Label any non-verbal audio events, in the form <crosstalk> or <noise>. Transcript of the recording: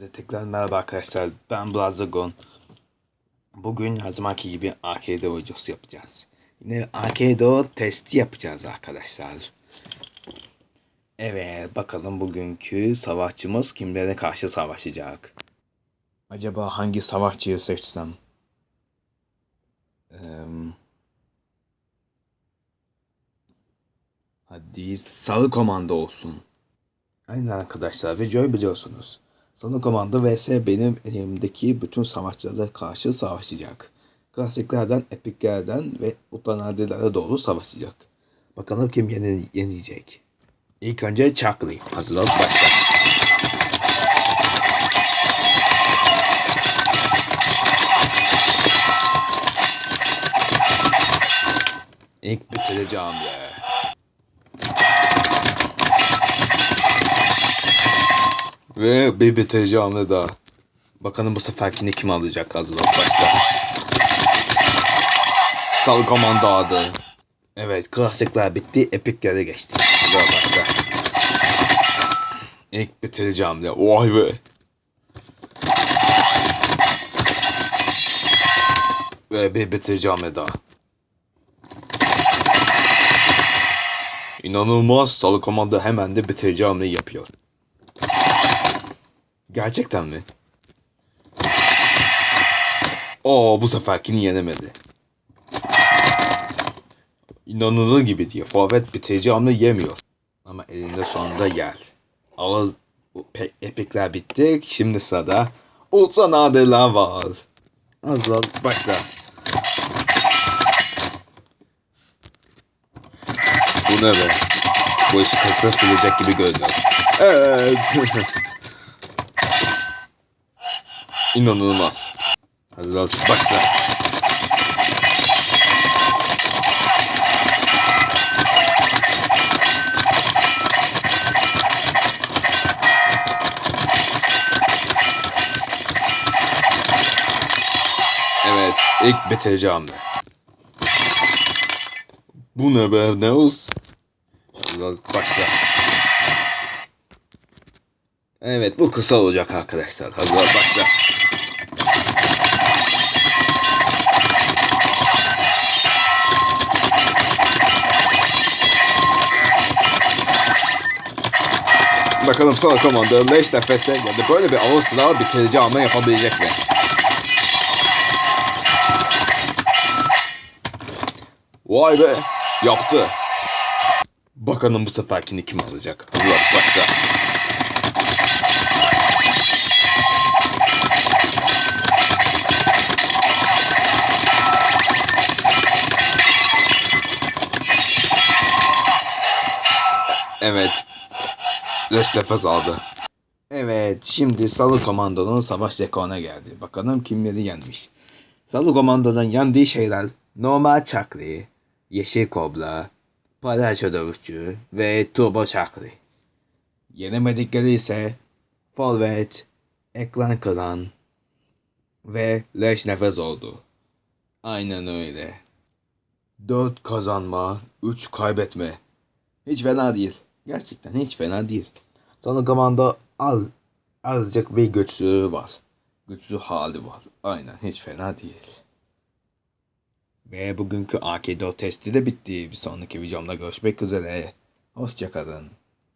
Hepinize tekrar merhaba arkadaşlar. Ben Blazagon. Bugün her zamanki gibi arcade videosu yapacağız. Yine arcade testi yapacağız arkadaşlar. Evet bakalım bugünkü savaşçımız kimlere karşı savaşacak. Acaba hangi savaşçıyı seçsem? Hadi sarı komando olsun. Aynen arkadaşlar videoyu biliyorsunuz. Sana komando vs benim elimdeki bütün savaşçılara karşı savaşacak. Klasiklerden, epiklerden ve utanadelere doğru savaşacak. Bakalım kim yeni, yenecek. İlk önce Chuckly. Hazır ol başla. İlk bitireceğim ya. Ve bir bitirici hamle daha. Bakalım bu seferkini kim alacak hazırlık başla. Sal komando adı. Evet klasikler bitti epiklere geçtik. Güzel başla. İlk bitirici hamle. Vay be. Ve bir bitirici hamle daha. İnanılmaz salı komando hemen de bitirici hamle yapıyor. Gerçekten mi? Oo bu seferkini yenemedi. İnanılır gibi diye forvet bitirici hamle yemiyor. Ama elinde sonunda yer. Ağız pe- epikler bitti. Şimdi sırada ultra nadirler var. Azal başla. Bu ne be? Bu işi kısa silecek gibi görünüyor. Evet. <laughs> İnanılmaz. Hazır ol. Başla. Evet. ilk bitirici hamle. Bu ne be? Ne olsun? Ol. Başla. Evet bu kısa olacak arkadaşlar. Hazır. Başla. Bakalım sağ komando leş nefese ya da böyle bir ağır sınav bitirici hamle yapabilecek mi? Vay be yaptı. Bakalım bu seferkini kim alacak? Hazır ol, başla. Evet. Leş nefes aldı. Evet, şimdi Salı Komando'nun savaş rekoruna geldi. Bakalım kimleri yenmiş. Salı Komando'nun yendiği şeyler normal çakri, yeşil kobra, palyaço dövüşçü ve turbo çakri. Yenemedikleri ise forvet, ekran kıran ve leş nefes oldu. Aynen öyle. 4 kazanma, 3 kaybetme. Hiç fena değil. Gerçekten hiç fena değil. Sana komando az azıcık bir güçlüğü var. Güçlü hali var. Aynen hiç fena değil. Ve bugünkü arcade testi de bitti. Bir sonraki videomda görüşmek üzere. Hoşçakalın.